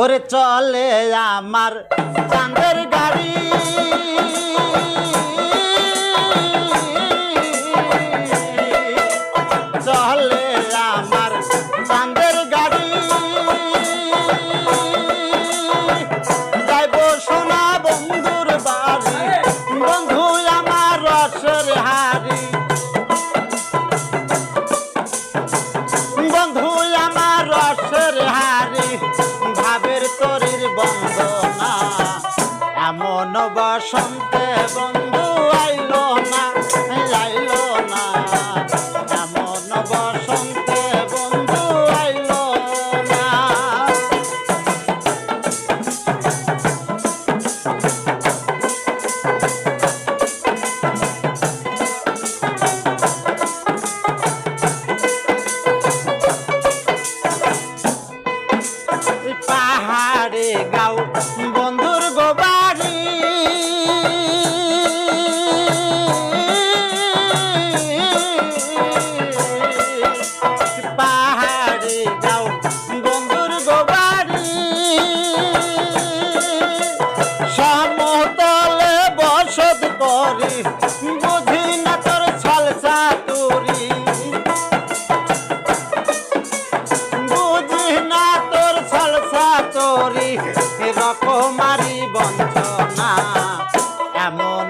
ওরে চলে আমার চাঁদের গাড়ি। কোন বাসন্তে বন্ধু আইলো না আইলো না। এমন বসন্তে বন্ধু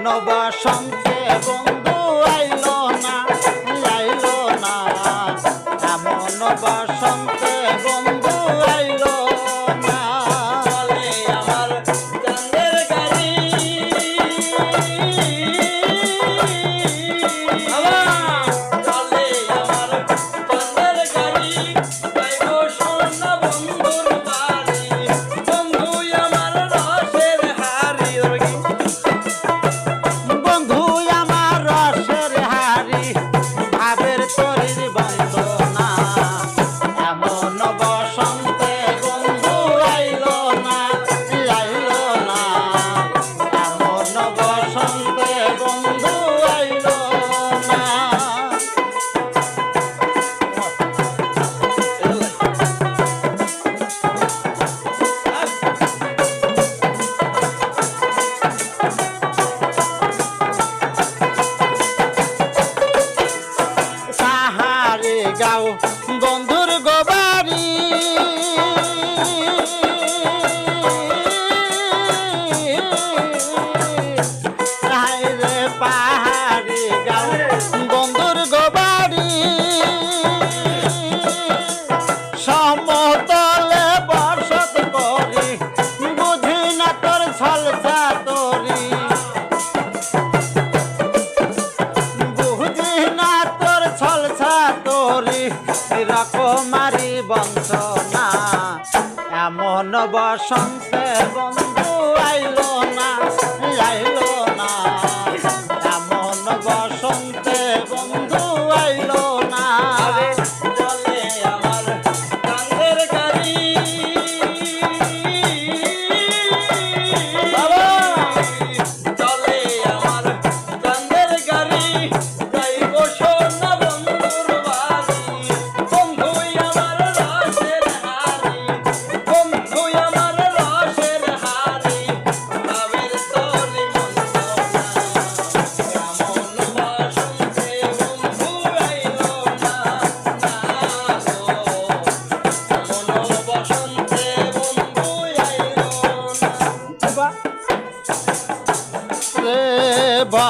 বনবাসন্তে বঙ্গ ধরি রকমারি বঞ্চনা এমন বসন্তে বন্ধ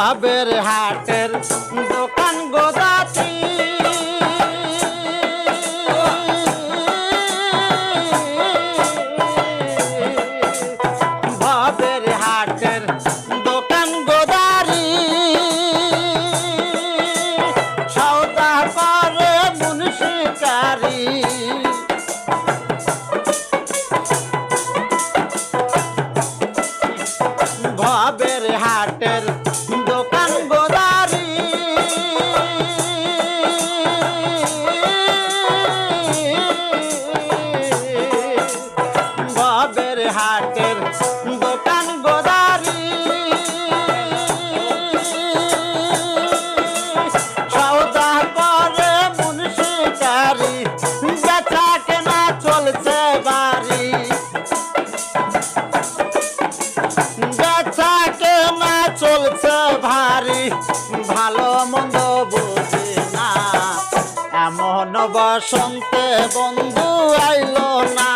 ডাবের হাটে হাটের দোকান গোদারি সৌদা করে মুন্সিকারি, বেচা কেনা চলছে বাড়ি। বেচা কেনা চলছে ভারী, ভালো মন্দ বুঝি না। এমন বসন্তে বন্ধু আইল না।